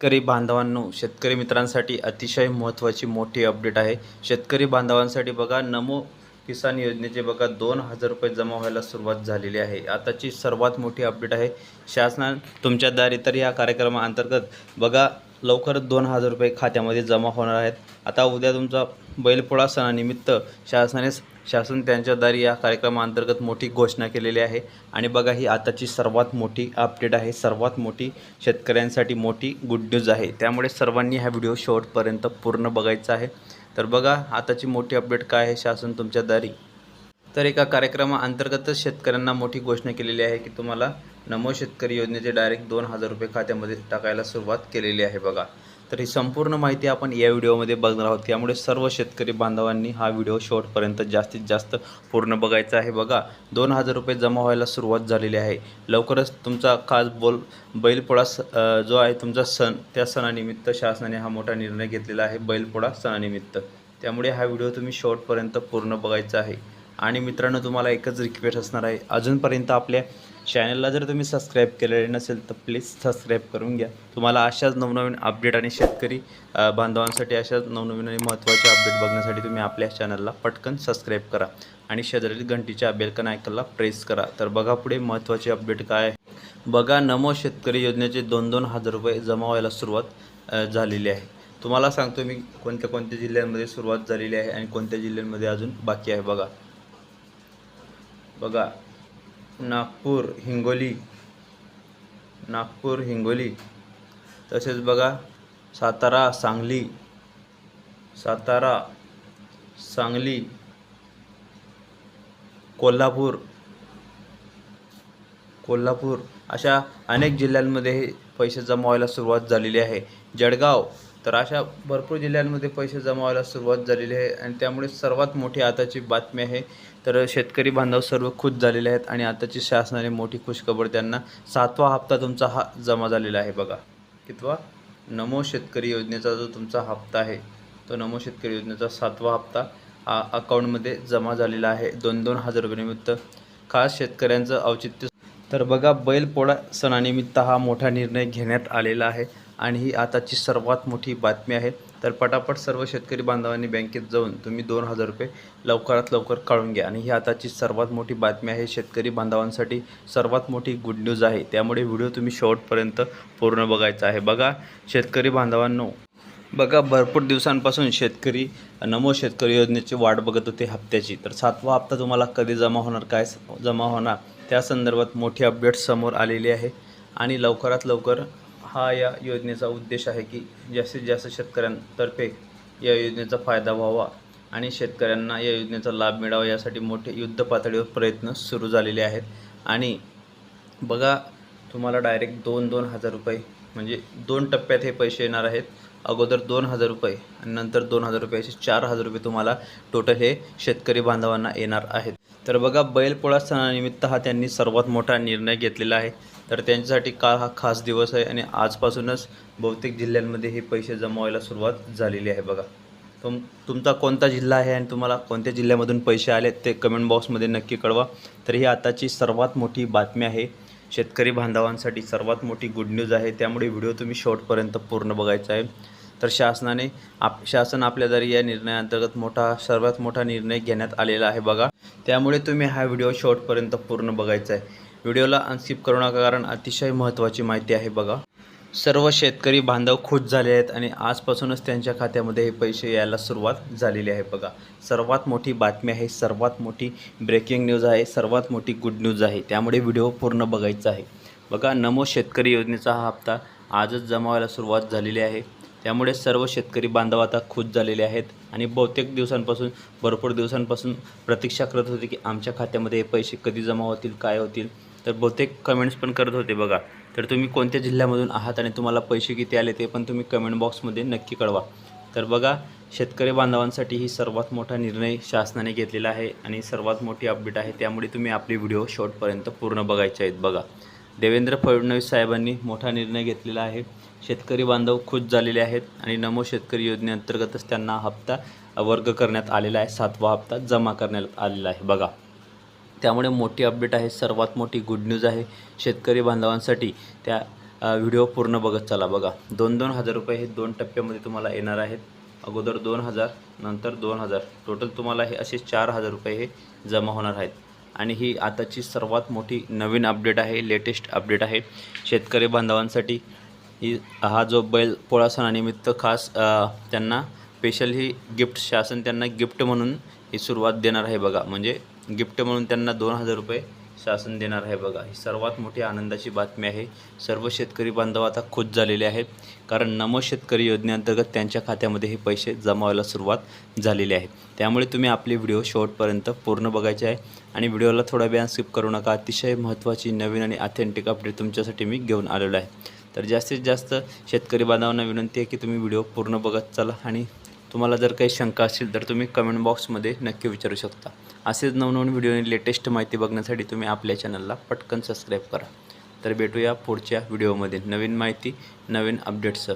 शेतकरी बांधवांनो शेतकरी मित्रांसाठी अतिशय महत्त्वाची मोठी अपडेट आहे. शेतकरी बांधवांसाठी बघा नमो किसान योजनेचे बघा दोन हजार रुपये जमा व्हायला सुरुवात झालेली आहे. आताची सर्वात मोठी अपडेट आहे. शासनान तुमच्या दारी तर या कार्यक्रमाअंतर्गत बघा लवकरच दोन हजार रुपये खात्यामध्ये जमा होणार आहेत. आता उद्या तुमचा बैलपोळा सणानिमित्त शासनाने शासन त्यांच्या दारी या कार्यक्रमाअंतर्गत मोठी घोषणा केलेली आहे. आणि बघा ही आताची सर्वात मोठी अपडेट आहे. सर्वात मोठी शेतकऱ्यांसाठी मोठी गुड न्यूज आहे. त्यामुळे सर्वांनी हा व्हिडिओ शेवटपर्यंत पूर्ण बघायचा आहे. तर बघा आताची मोठी अपडेट काय आहे शासन तुमच्या दारी. तर एका कार्यक्रमाअंतर्गतच शेतकऱ्यांना मोठी घोषणा केलेली आहे की तुम्हाला नमो शेतकरी योजनेचे डायरेक्ट दोन हजार रुपये खात्यामध्ये टाकायला सुरुवात केलेली आहे बघा. तर ही संपूर्ण माहिती आपण या व्हिडिओमध्ये बघणार आहोत. त्यामुळे सर्व शेतकरी बांधवांनी हा व्हिडिओ शेवटपर्यंत जास्तीत जास्त पूर्ण बघायचा आहे. बघा दोन हजार रुपये जमा व्हायला सुरुवात झालेली आहे. लवकरच तुमचा खास बोल बैलपोळा स जो आहे तुमचा सण त्या सणानिमित्त शासनाने हा मोठा निर्णय घेतलेला आहे बैलपोळा सणानिमित्त. त्यामुळे हा व्हिडिओ तुम्ही शेवटपर्यंत पूर्ण बघायचा आहे. आणि मित्रांनो तुम्हाला एकच रिक्वेस्ट असणार आहे. अजूनपर्यंत आपल्या चॅनलला जर तुम्ही सबस्क्राईब केलेले नसेल तर प्लीज सबस्क्राईब करून घ्या. तुम्हाला अशाच नवनवीन अपडेट आणि शेतकरी बांधवांसाठी अशाच नवनवीन आणि महत्त्वाचे अपडेट बघण्यासाठी तुम्ही आपल्या चॅनलला पटकन सबस्क्राईब करा. आणि शेजारील घंटीच्या बेलकन आयकनला प्रेस करा. तर बघा पुढे महत्त्वाचे अपडेट काय आहे. बघा नमो शेतकरी योजनेचे दोन दोन हजार रुपये जमा व्हायला सुरुवात झालेली आहे. तुम्हाला सांगतो मी कोणत्या कोणत्या जिल्ह्यांमध्ये सुरुवात झालेली आहे आणि कोणत्या जिल्ह्यांमध्ये अजून बाकी आहे बघा. बघा नागपूर हिंगोली नागपूर हिंगोली. तसेच बघा सातारा सांगली सातारा सांगली कोल्हापूर कोल्हापूर. अशा अनेक जिल्ह्यांमध्ये हे पैसे जमा व्हायला सुरुवात झालेली आहे. जळगाव तर अशा भरपूर जिल्ह्यांमध्ये पैसे जमा व्हायला सुरुवात झालेली आहे आणि त्यामुळे सर्वात मोठी आताची बातमी आहे. तर शेतकरी बांधव सर्व खुश झालेले आहेत आणि आताची शासनाने मोठी खुशखबर त्यांना सातवा हप्ता तुमचा हा जमा झालेला आहे बघा. कितवा? नमो शेतकरी योजनेचा जो तुमचा हप्ता आहे तो नमो शेतकरी योजनेचा सातवा हप्ता हा अकाउंटमध्ये जमा झालेला आहे. दोन दोन हजार रुपयानिमित्त खास शेतकऱ्यांचं औचित्य तर बघा बैलपोळा सणानिमित्त हा मोठा निर्णय घेण्यात आलेला आहे आणि ही आताची सर्वात मोठी बातमी आहे. तर पटापट सर्व शेतकरी बांधवांनी बँकेत जाऊन तुम्ही दोन हजार रुपये लवकरात लवकर काढून घ्या. आणि ही आताची सर्वात मोठी बातमी आहे. शेतकरी बांधवांसाठी सर्वात मोठी गुड न्यूज आहे. त्यामुळे व्हिडिओ तुम्ही शेवटपर्यंत पूर्ण बघायचा आहे. बघा शेतकरी बांधवांनो बघा भरपूर दिवसांपासून शेतकरी नमो शेतकरी योजनेची वाट बघत होते हप्त्याची. तर सातवा हप्ता तुम्हाला कधी जमा होणार काय जमा होणार? त्या संदर्भात मोठी अपडेट समोर आलेली आहे. आणि लवकरात लवकर हा या योजनेचा उद्देश आहे की जास्तीत जास्त शेतकऱ्यांतर्फे या योजनेचा फायदा व्हावा आणि शेतकऱ्यांना या योजनेचा लाभ मिळावा यासाठी मोठे युद्ध पातळीवर प्रयत्न सुरू झालेले आहेत. आणि बघा तुम्हाला डायरेक्ट दोन दोन हजार रुपये म्हणजे दोन टप्प्यात हे पैसे येणार आहेत. अगोदर दोन हजार रुपये आणि नंतर दोन हजार रुपये असे चार हजार रुपये तुम्हाला टोटल हे शेतकरी बांधवांना येणार आहेत. तर बघा बैलपोळा सणानिमित्त हा त्यांनी सर्वात मोठा निर्णय घेतलेला आहे. तर त्यांच्यासाठी काल हा खास दिवस आहे आणि आजपासूनच बहुतेक जिल्ह्यांमध्ये हे पैसे जमा व्हायला सुरुवात झालेली आहे बघा. तुम तुमचा कोणता जिल्हा आहे आणि तुम्हाला कोणत्या जिल्ह्यामधून पैसे आले ते कमेंट बॉक्समध्ये नक्की कळवा. तर ही आताची सर्वात मोठी बातमी आहे. शेतकरी बांधवांसाठी सर्वात मोठी गुड न्यूज आहे. त्यामुळे व्हिडिओ तुम्ही शेवटपर्यंत पूर्ण बघायचा आहे. तर शासनाने आप शासन आपल्या या निर्णयाअंतर्गत मोठा सर्वात मोठा निर्णय घेण्यात आलेला आहे बघा. त्यामुळे तुम्ही हा व्हिडिओ शॉर्टपर्यंत पूर्ण बघायचा आहे. व्हिडिओला अनस्किप करू नका कारण अतिशय महत्त्वाची माहिती आहे बघा. सर्व शेतकरी बांधव खुश झाले आहेत आणि आजपासूनच त्यांच्या खात्यामध्ये हे पैसे यायला सुरुवात झालेली आहे बघा. सर्वात मोठी बातमी आहे सर्वात मोठी ब्रेकिंग न्यूज आहे सर्वात मोठी गुड न्यूज आहे. त्यामुळे व्हिडिओ पूर्ण बघायचा आहे. बघा नमो शेतकरी योजनेचा हा हप्ता आजच जमा व्हायला सुरुवात झालेली आहे. त्यामुळे सर्व शेतकरी बांधव आता खुश झालेले आहेत आणि बहुतेक दिवसांपासून भरपूर दिवसांपासून प्रतीक्षा करत होते की आमच्या खात्यामध्ये हे पैसे कधी जमा होतील काय होतील. तर बहुतेक कमेंट्स पण करत होते बघा. तर तुम्ही कोणत्या जिल्ह्यामधून आहात आणि तुम्हाला पैसे किती आले ते पण तुम्ही कमेंट बॉक्समध्ये नक्की कळवा. तर बघा शेतकरी बांधवांसाठी ही सर्वात मोठा निर्णय शासनाने घेतलेला आहे आणि सर्वात मोठी अपडेट आहे. त्यामुळे तुम्ही आपली व्हिडिओ शॉर्टपर्यंत पूर्ण बघायचे आहेत बघा. देवेंद्र फडणवीस साहेबांनी मोठा निर्णय घेतलेला आहे. शेतकरी बांधव खुश झालेले आहेत आणि नमो शेतकरी योजनेअंतर्गतच त्यांना हप्ता वर्ग करण्यात आलेला आहे सातवा हप्ता जमा करण्यात आलेला आहे. बघा त्यामुळे मोठी अपडेट आहे. सर्वात मोठी गुड न्यूज आहे शेतकरी बांधवांसाठी. त्या व्हिडिओ पूर्ण बघत चला. बघा दोन दोन हजार रुपये हे दोन टप्प्यामध्ये तुम्हाला येणार आहेत. अगोदर दोन हजार नंतर दोन हजार. टोटल तुम्हाला हे असे चार हजार रुपये हे जमा होणार आहेत. आणि ही आताची सर्वात मोठी नवीन अपडेट आहे लेटेस्ट अपडेट आहे. शेतकरी बांधवांसाठी ही हा जो बैल पोळा सणानिमित्त खास त्यांना स्पेशल ही गिफ्ट शासन त्यांना गिफ्ट म्हणून ही सुरुवात देणार आहे बघा. म्हणजे गिफ्ट म्हणून त्यांना दोन हजार रुपये शासन देणार आहे बघा. ही सर्वात मोठी आनंदाची बातमी आहे. सर्व शेतकरी बांधव आता खुश झालेले आहेत. कारण नमो शेतकरी योजनेअंतर्गत त्यांच्या खात्यामध्ये हे पैसे जमा व्हायला सुरुवात झालेली आहे. त्यामुळे तुम्ही आपले व्हिडिओ शेवटपर्यंत पूर्ण बघायचे आहे. आणि व्हिडिओला थोडा वेळ स्किप करू नका. अतिशय महत्त्वाची नवीन आणि ऑथेंटिक अपडेट तुमच्यासाठी मी घेऊन आलेलो आहे. तर जास्तीत जास्त शेतकरी बांधवांना विनंती आहे की तुम्ही व्हिडिओ पूर्ण बघत चला आणि तुम्हाला जर काही शंका असतील तर तुम्ही कमेंट बॉक्समध्ये नक्की विचारू शकता. असेच नवनवीन व्हिडिओ आणि लेटेस्ट माहिती बघण्यासाठी तुम्ही आपल्या चॅनलला पटकन सबस्क्राईब करा. तर भेटूया पुढच्या व्हिडिओमध्ये. नवीन माहिती नवीन अपडेट्ससह